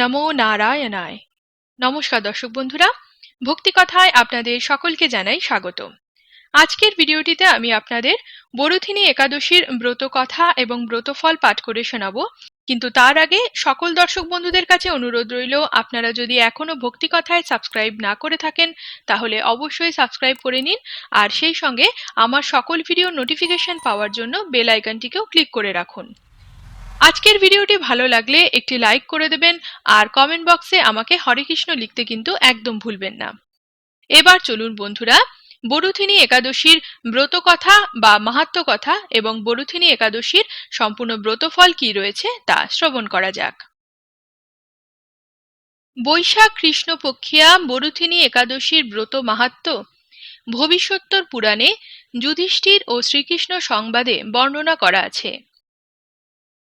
নমো নারায়ণায়। নমস্কার দর্শক বন্ধুরা, ভক্তি কথায় আপনাদের সকলকে জানাই স্বাগত আজকের ভিডিওটিতে আমি আপনাদের বরুথিনী একাদশীর ব্রত কথা এবং ব্রতফল পাঠ করে শোনাবো। কিন্তু তার আগে সকল দর্শক বন্ধুদের কাছে অনুরোধ রইল, আপনারা যদি এখনও ভক্তি কথায় সাবস্ক্রাইব না করে থাকেন, তাহলে অবশ্যই সাবস্ক্রাইব করে নিন, আর সেই সঙ্গে আমার সকল ভিডিও নোটিফিকেশন পাওয়ার জন্য বেল আইকনটিকেও ক্লিক করে রাখুন। আজকের ভিডিওটি ভালো লাগলে একটি লাইক করে দেবেন আর কমেন্ট বক্সে আমাকে হরে কৃষ্ণ লিখতে কিন্তু একদম ভুলবেন না। এবার চলুন বন্ধুরা, বরুথিনী একাদশীর ব্রত কথা বা মাহাত্ম কথা এবং বরুথিনী একাদশীর সম্পূর্ণ ব্রতফল কি রয়েছে তা শ্রবণ করা যাক। বৈশাখ কৃষ্ণপক্ষিয়া বরুথিনী একাদশীর ব্রত মাহাত্ম ভবিষ্যত্তর পুরাণে যুধিষ্ঠির ও শ্রীকৃষ্ণ সংবাদে বর্ণনা করা আছে।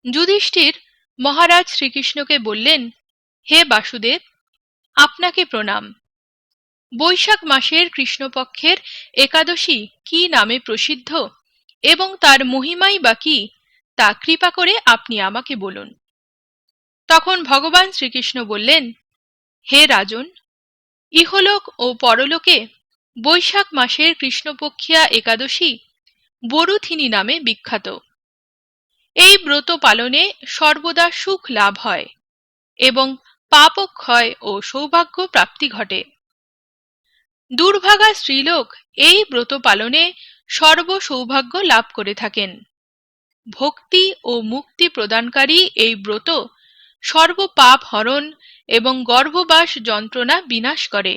যুধিষ্ঠির মহারাজ শ্রীকৃষ্ণকে বললেন, হে বাসুদেব, আপনাকে প্রণাম। বৈশাখ মাসের কৃষ্ণপক্ষের একাদশী কি নামে প্রসিদ্ধ এবং তার মহিমাই বা কি, তা কৃপা করে আপনি আমাকে বলুন। তখন ভগবান শ্রীকৃষ্ণ বললেন, হে রাজন, ইহলোক ও পরলোকে বৈশাখ মাসের কৃষ্ণপক্ষিয়া একাদশী বরুথিনী নামে বিখ্যাত। এই ব্রত পালনে সর্বদা সুখ লাভ হয় এবং পাপক্ষয় ও সৌভাগ্য প্রাপ্তি ঘটে। দুর্ভাগা স্ত্রীলোক এই ব্রত পালনে সর্ব সৌভাগ্য লাভ করে থাকেন। ভক্তি ও মুক্তি প্রদানকারী এই ব্রত সর্ব পাপ হরণ এবং গর্ভবাস যন্ত্রণা বিনাশ করে।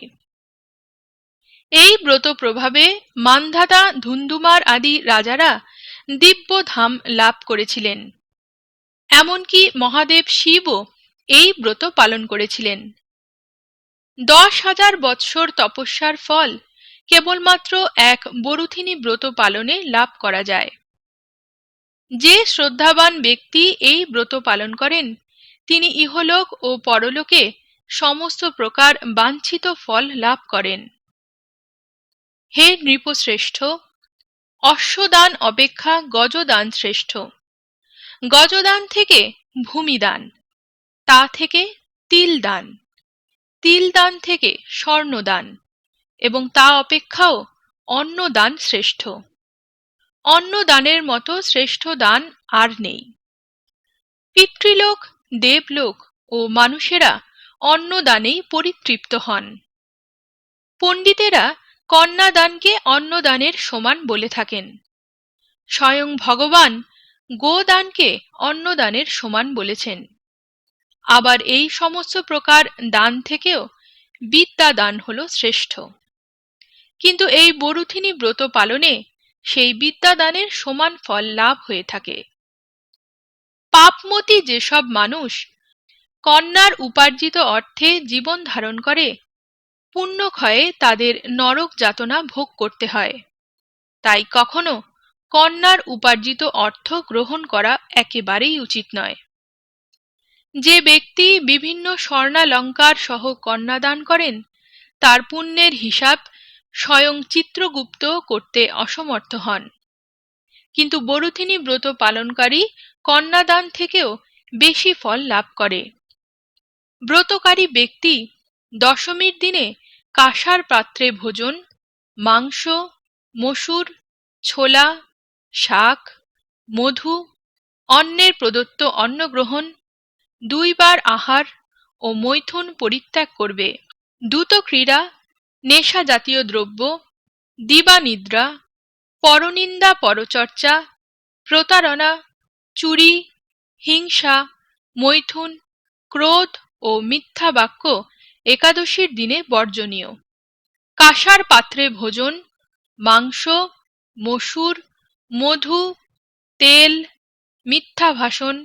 এই ব্রত প্রভাবে মান্ধাতা ধুন্ধুমার আদি রাজারা দিব্য ধাম লাভ করেছিলেন। এমনকি মহাদেব শিবও এই ব্রত পালন করেছিলেন। দশ হাজার বৎসর তপস্যার ফল কেবলমাত্র এক বরুথিনী ব্রত পালনে লাভ করা যায়। যে শ্রদ্ধাবান ব্যক্তি এই ব্রত পালন করেন, তিনি ইহলোক ও পরলোকে সমস্ত প্রকার বাঞ্ছিত ফল লাভ করেন। হে নৃপশ্রেষ্ঠ অশ্বদান অপেক্ষা গজদান শ্রেষ্ঠ। গজদান থেকে ভূমিদান, তা থেকে তিল দান তিল দান থেকে স্বর্ণদান, এবং তা অপেক্ষাও অন্নদান শ্রেষ্ঠ। অন্নদানের মতো শ্রেষ্ঠ দান আর নেই। পিতৃলোক, দেবলোক ও মানুষেরা অন্নদানেই পরিতৃপ্ত হন। পণ্ডিতেরা কন্যাদানকে অন্নদানের সমান বলে থাকেন। স্বয়ং ভগবান গোদানকে অন্নদানের সমান বলেছেন। আবার এই সমস্ত প্রকার দান থেকেও বিদ্যা দান হল শ্রেষ্ঠ। কিন্তু এই বরুথিনী ব্রত পালনে সেই বিদ্যাদানের সমান ফল লাভ হয়ে থাকে। পাপমতি যেসব মানুষ কন্যার উপার্জিত অর্থে জীবন ধারণ করে পুণ্যক্ষয়ে তাদের নরক যাতনা ভোগ করতে হয়। তাই কখনো কন্যার উপার্জিত অর্থ গ্রহণ করা একেবারেই উচিত নয়। যে ব্যক্তি বিভিন্ন স্বর্ণালঙ্কার সহ কন্যাদান করেন, তার পুণ্যের হিসাব স্বয়ং চিত্রগুপ্ত করতে অসমর্থ হন। কিন্তু বরুথিনী ব্রত পালনকারী কন্যাদান থেকেও বেশি ফল লাভ করে। ব্রতকারী ব্যক্তি দশমীর দিনে কাঁসার পাত্রে ভোজন, মাংস, মসুর, ছোলা, শাক, মধু, অন্নের প্রদত্ত অন্ন গ্রহণ দুইবার আহার ও মৈথুন পরিত্যাগ করবে। দ্রুত ক্রীড়া, নেশা জাতীয় দ্রব্য দিবানিদ্রা পরনিন্দা পরচর্চা, প্রতারণা, চুরি, হিংসা, মৈথুন, ক্রোধ ও মিথ্যা বাক্য একাদশীর দিনে বর্জনীয়। কাঁসার পাত্রে ভোজন, মাংস, মসুর, মধু, তেল, মিথ্যা ভাষণ,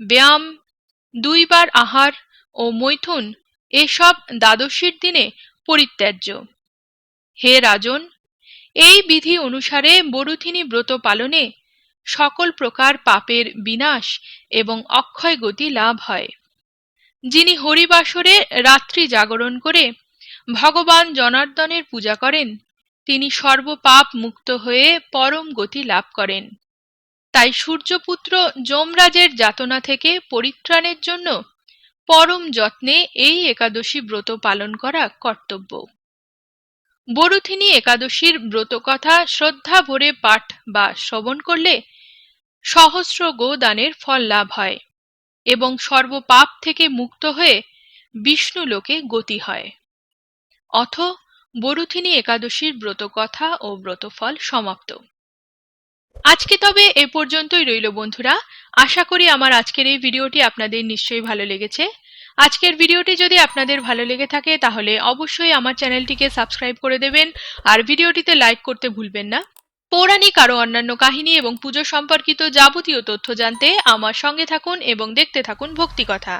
ব্যায়াম, দুইবার আহার ও মৈথুন এসব দ্বাদশীর দিনে পরিত্যাজ্য। হে রাজন, এই বিধি অনুসারে বরুথিনী ব্রত পালনে সকল প্রকার পাপের বিনাশ এবং অক্ষয় গতি লাভ হয়। যিনি হরিবাসরে রাত্রি জাগরণ করে ভগবান জনার্দনের পূজা করেন, তিনি সর্বপাপ মুক্ত হয়ে পরম গতি লাভ করেন। তাই সূর্যপুত্র যমরাজের যাতনা থেকে পরিত্রাণের জন্য পরম যত্নে এই একাদশী ব্রত পালন করা কর্তব্য। বরুথিনী একাদশীর ব্রত কথা শ্রদ্ধা ভরে পাঠ বা শ্রবণ করলে সহস্র গোদানের ফল লাভ হয়। এবং সর্বপাপ থেকে মুক্ত হয়ে বিষ্ণু লোকে গতি হয়। অথ বরুথিনী একাদশীর ব্রত কথা ও ব্রতফল সমাপ্ত। আজকে তবে এ পর্যন্তই রইল বন্ধুরা। আশা করি আমার আজকের এই ভিডিওটি আপনাদের নিশ্চয়ই ভালো লেগেছে। আজকের ভিডিওটি যদি আপনাদের ভালো লেগে থাকে তাহলে অবশ্যই আমার চ্যানেলটিকে সাবস্ক্রাইব করে দেবেন আর ভিডিওটিতে লাইক করতে ভুলবেন না। পৌরাণিক আরও অন্যান্য কাহিনী এবং পুজো সম্পর্কিত যাবতীয় তথ্য জানতে আমার সঙ্গে থাকুন এবং দেখতে থাকুন ভক্তিকথা।